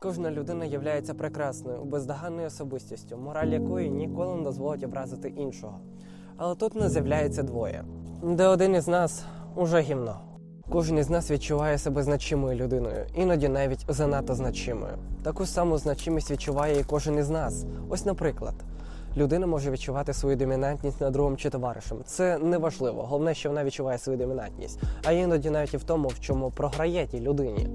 Кожна людина є прекрасною, бездоганною особистістю, мораль якої ніколи не дозволить образити іншого. Але тут не з'являється двоє, де один із нас уже гімно. Кожен із нас відчуває себе значимою людиною, іноді навіть занадто значимою. Таку саму значимість відчуває і кожен із нас. Ось, наприклад, людина може відчувати свою домінантність над другом чи товаришем. Це не важливо. Головне, що вона відчуває свою домінантність, а іноді навіть і в тому, в чому програє тій людині.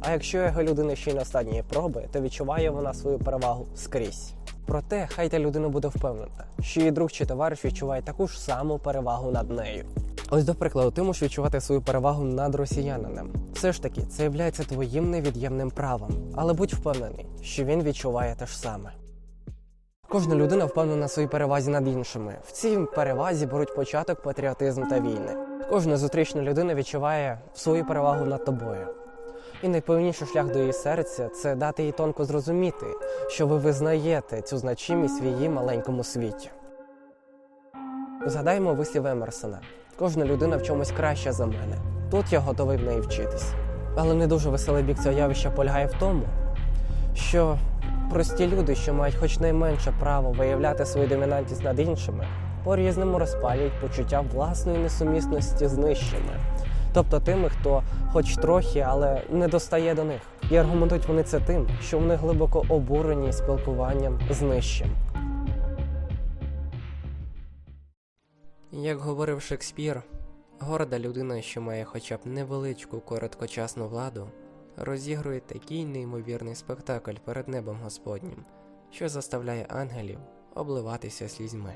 А якщо його людина ще й на стадії проби, то відчуває вона свою перевагу скрізь. Проте хай та людина буде впевнена, що її друг чи товариш відчуває таку ж саму перевагу над нею. Ось до прикладу, ти можеш відчувати свою перевагу над росіянином. Все ж таки, це є твоїм невід'ємним правом, але будь впевнений, що він відчуває те ж саме. Кожна людина впевнена в своїй перевазі над іншими. В цій перевазі беруть початок патріотизм та війни. Кожна зустрічна людина відчуває свою перевагу над тобою. І найповільніший шлях до її серця це дати їй тонко зрозуміти, що ви визнаєте цю значимість в її маленькому світі. Згадаємо вислів Емерсона: кожна людина в чомусь краща за мене. Тут я готовий в неї вчитись. Але не дуже веселий бік цього явища полягає в тому, що прості люди, що мають хоч найменше право виявляти свою домінантність над іншими, по-різному розпалюють почуття власної несумісності з нижчими, тобто тими, хто хоч трохи, але не достає до них. І аргументують вони це тим, що вони глибоко обурені спілкуванням з нижчим. Як говорив Шекспір, горда людина, що має хоча б невеличку короткочасну владу, розігрує такий неймовірний спектакль перед небом Господнім, що заставляє ангелів обливатися слізьми.